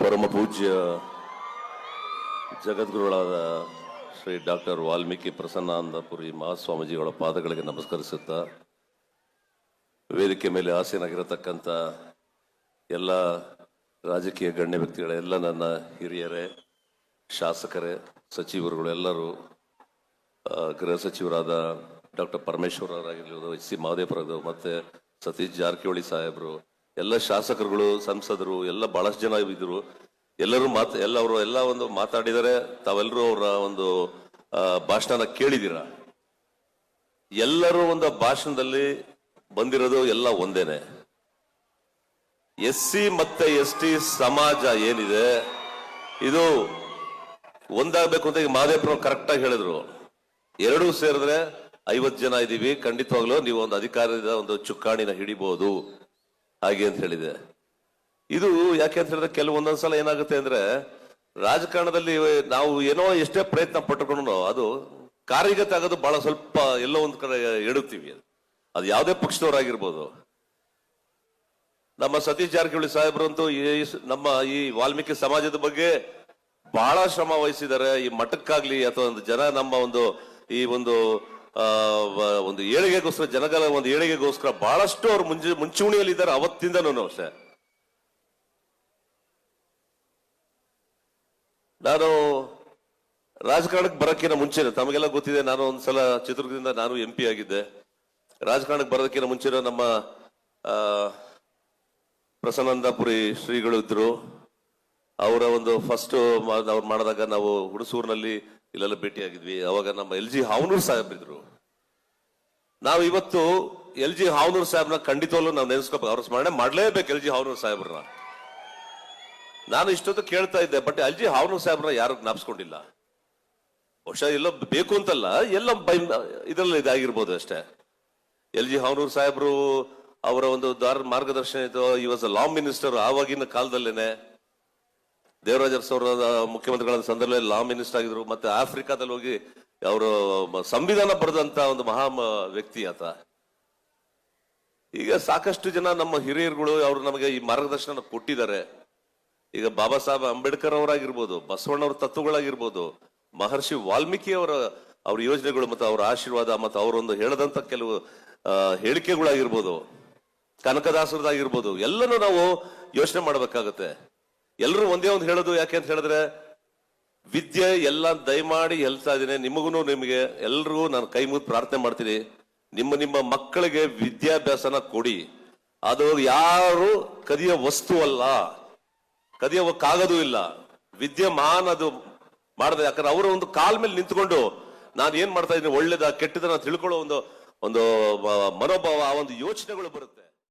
ಪರಮ ಪೂಜ್ಯ ಜಗದ್ಗುರುಗಳಾದ ಶ್ರೀ ಡಾಕ್ಟರ್ ವಾಲ್ಮೀಕಿ ಪ್ರಸನ್ನಾನಂದಪುರಿ ಮಹಾಸ್ವಾಮೀಜಿಗಳ ಪಾದಗಳಿಗೆ ನಮಸ್ಕರಿಸುತ್ತಾ, ವೇದಿಕೆ ಮೇಲೆ ಆಸೀನಾಗಿರತಕ್ಕಂಥ ಎಲ್ಲ ರಾಜಕೀಯ ಗಣ್ಯ ವ್ಯಕ್ತಿಗಳೆಲ್ಲ ನನ್ನ ಹಿರಿಯರೇ, ಶಾಸಕರೇ, ಸಚಿವರುಗಳು ಎಲ್ಲರೂ ಗೃಹ ಸಚಿವರಾದ ಡಾಕ್ಟರ್ ಪರಮೇಶ್ವರ್ ಅವರಾಗಿರ್ಬೋದು, ಎಚ್ ಸಿ ಮತ್ತೆ ಸತೀಶ್ ಜಾರಕಿಹೊಳಿ ಸಾಹೇಬರು, ಎಲ್ಲ ಶಾಸಕರುಗಳು, ಸಂಸದರು, ಎಲ್ಲ ಬಹಳಷ್ಟು ಜನ ಇದ್ರು. ಎಲ್ಲರೂ ಮಾತು ಎಲ್ಲ ಅವರು ಎಲ್ಲ ಒಂದು ಮಾತಾಡಿದರೆ ತಾವೆಲ್ಲರೂ ಅವರ ಒಂದು ಭಾಷಣನ ಕೇಳಿದಿರ? ಎಲ್ಲರೂ ಒಂದು ಭಾಷಣದಲ್ಲಿ ಬಂದಿರೋದು ಎಲ್ಲ ಒಂದೇನೆ. ಎಸ್ ಸಿ ಮತ್ತೆ ಎಸ್ ಟಿ ಸಮಾಜ ಏನಿದೆ, ಇದು ಒಂದಾಗಬೇಕು ಅಂತ ಈಗ ಕರೆಕ್ಟಾಗಿ ಹೇಳಿದ್ರು. ಎರಡೂ ಸೇರಿದ್ರೆ ಐವತ್ ಜನ ಇದ್ದೀವಿ, ಖಂಡಿತವಾಗ್ಲೂ ನೀವು ಒಂದು ಅಧಿಕಾರದ ಒಂದು ಚುಕ್ಕಾಣಿನ ಹಿಡಿಬಹುದು ಹಾಗೆ ಅಂತ ಹೇಳಿದೆ. ಇದು ಯಾಕೆ ಅಂತ ಹೇಳಿದ್ರೆ ಕೆಲವೊಂದೊಂದ್ಸಲ ಏನಾಗುತ್ತೆ ಅಂದ್ರೆ, ರಾಜಕಾರಣದಲ್ಲಿ ನಾವು ಏನೋ ಎಷ್ಟೇ ಪ್ರಯತ್ನ ಪಟ್ಟುಕೊಂಡು ಅದು ಕಾರ್ಯಗತ ಆಗೋದು ಬಹಳ ಸ್ವಲ್ಪ ಎಲ್ಲೋ ಒಂದ್ ಕಡೆ ಎಡುತ್ತೀವಿ ಅದು. ಯಾವುದೇ ಪಕ್ಷದವರಾಗಿರ್ಬೋದು. ನಮ್ಮ ಸತೀಶ್ ಜಾರಕಿಹೊಳಿ ಸಾಹೇಬ್ರಂತೂ ಈ ನಮ್ಮ ಈ ವಾಲ್ಮೀಕಿ ಸಮಾಜದ ಬಗ್ಗೆ ಬಹಳ ಶ್ರಮ ವಹಿಸಿದ್ದಾರೆ. ಈ ಮಠಕ್ಕಾಗ್ಲಿ ಅಥವಾ ಒಂದು ಜನ ನಮ್ಮ ಒಂದು ಈ ಒಂದು ಒಂದು ಏಳಿಗೆಗೋಸ್ಕರ, ಜನಗಳ ಒಂದು ಏಳಿಗೆಗೋಸ್ಕರ ಬಹಳಷ್ಟು ಅವ್ರು ಮುಂಚೆ ಮುಂಚೂಣಿಯಲ್ಲಿ ಇದ್ದಾರೆ ಅವತ್ತಿಂದನೂ ಅಷ್ಟೇ. ನಾನು ರಾಜಕಾರಣಕ್ಕೆ ಬರೋಕ್ಕಿಂತ ಮುಂಚೆ ತಮಗೆಲ್ಲ ಗೊತ್ತಿದೆ, ನಾನು ಒಂದ್ಸಲ ಚಿತ್ರದುರ್ಗದಿಂದ ನಾನು ಎಂ ಪಿ ಆಗಿದ್ದೆ. ರಾಜಕಾರಣಕ್ಕೆ ಬರೋದಕ್ಕಿಂತ ಮುಂಚೆ ನಮ್ಮ ಪ್ರಸನ್ನಂದಪುರಿ ಶ್ರೀಗಳು ಇದ್ರು. ಅವರ ಒಂದು ಫಸ್ಟ್ ಅವ್ರು ಮಾಡಿದಾಗ ನಾವು ಹುಣಸೂರಿನಲ್ಲಿ ಇಲ್ಲೆಲ್ಲ ಭೇಟಿಯಾಗಿದ್ವಿ. ಅವಾಗ ನಮ್ಮ ಎಲ್ ಜಿ ಹಾವನೂರ್ ಸಾಹೇಬ್ ಇದ್ರು. ನಾವು ಇವತ್ತು ಎಲ್ ಜಿ ಹಾವನೂರ್ ಸಾಹೇಬ್ನ ಖಂಡಿತವಲ್ಲೂ ನಾವು ನೆನೆಸ್ಕೋಬೇಕು ಅವ್ರ ಸ್ಮರಣೆ ಮಾಡಲೇಬೇಕು ಎಲ್ ಜಿ ಹಾವನೂರ್ ಸಾಹೇಬ್ರನ್ನ. ನಾನು ಇಷ್ಟೊತ್ತು ಕೇಳ್ತಾ ಇದ್ದೆ, ಬಟ್ ಎಲ್ ಜಿ ಹಾವನೂರ್ ಸಾಹೇಬ್ರನ್ನ ಯಾರು ಜ್ಞಾಪಿಸ್ಕೊಂಡಿಲ್ಲ. ಬಹುಶಃ ಎಲ್ಲ ಬೇಕು ಅಂತಲ್ಲ, ಎಲ್ಲ ಬೈ, ಇದರಲ್ಲಿ ಇದಾಗಿರ್ಬೋದು ಅಷ್ಟೇ. ಎಲ್ ಜಿ ಹಾವನೂರ್ ಸಾಹೇಬ್ರು ಅವರ ಒಂದು ದಾರ ಮಾರ್ಗದರ್ಶನ ಇತ್ತು. ಈ ವಾಸ್ ಲಾ ಮಿನಿಸ್ಟರ್ ಆವಾಗಿನ ಕಾಲದಲ್ಲೇನೆ. ದೇವರಾಜ ಅರಸು ಮುಖ್ಯಮಂತ್ರಿಗಳ ಸಂದರ್ಭದಲ್ಲಿ ಲಾ ಮಿನಿಸ್ಟರ್ ಆಗಿದ್ರು, ಮತ್ತೆ ಆಫ್ರಿಕಾದಲ್ಲಿ ಹೋಗಿ ಅವರು ಸಂವಿಧಾನ ಬರೆದಂತ ಒಂದು ಮಹಾ ವ್ಯಕ್ತಿ ಆತ. ಈಗ ಸಾಕಷ್ಟು ಜನ ನಮ್ಮ ಹಿರಿಯರುಗಳು ಅವರು ನಮಗೆ ಈ ಮಾರ್ಗದರ್ಶನ ಕೊಟ್ಟಿದ್ದಾರೆ. ಈಗ ಬಾಬಾ ಸಾಹೇಬ್ ಅಂಬೇಡ್ಕರ್ ಅವರಾಗಿರ್ಬೋದು, ಬಸವಣ್ಣವ್ರ ತತ್ವಗಳಾಗಿರ್ಬೋದು, ಮಹರ್ಷಿ ವಾಲ್ಮೀಕಿ ಅವರ, ಅವ್ರ ಯೋಜನೆಗಳು ಮತ್ತು ಅವರ ಆಶೀರ್ವಾದ ಮತ್ತು ಅವರೊಂದು ಹೇಳದಂತ ಕೆಲವು ಹೇಳಿಕೆಗಳಾಗಿರ್ಬೋದು, ಕನಕದಾಸರದಾಗಿರ್ಬೋದು, ಎಲ್ಲನೂ ನಾವು ಯೋಚನೆ ಮಾಡಬೇಕಾಗತ್ತೆ. ಎಲ್ಲರೂ ಒಂದೇ ಒಂದು ಹೇಳೋದು ಯಾಕೆ ಅಂತ ಹೇಳಿದ್ರೆ, ವಿದ್ಯೆ ಎಲ್ಲ ದಯಮಾಡಿ ಹೇಳ್ತಾ ಇದ್ದೀನಿ. ನಿಮಗೂ ನಿಮಗೆ ಎಲ್ರಿಗೂ ನಾನು ಕೈ ಮುಗಿದು ಪ್ರಾರ್ಥನೆ ಮಾಡ್ತೀನಿ. ನಿಮ್ಮ ನಿಮ್ಮ ಮಕ್ಕಳಿಗೆ ವಿದ್ಯಾಭ್ಯಾಸನ ಕೊಡಿ. ಅದು ಯಾರು ಕದಿಯ ವಸ್ತು ಅಲ್ಲ. ಕದಿಯೋಕ್ಕಾಗೋದು ಇಲ್ಲ. ವಿದ್ಯಮಾನ ಅದು ಮಾಡಿದೆ. ಯಾಕಂದ್ರೆ ಅವರು ಒಂದು ಕಾಲ್ ಮೇಲೆ ನಿಂತ್ಕೊಂಡು ನಾನು ಏನ್ ಮಾಡ್ತಾ ಇದ್ದೀನಿ, ಒಳ್ಳೇದ ಕೆಟ್ಟದ ತಿಳ್ಕೊಳ್ಳೋ ಒಂದು ಒಂದು ಮನೋಭಾವ, ಆ ಒಂದು ಯೋಚನೆಗಳು ಬರುತ್ತೆ.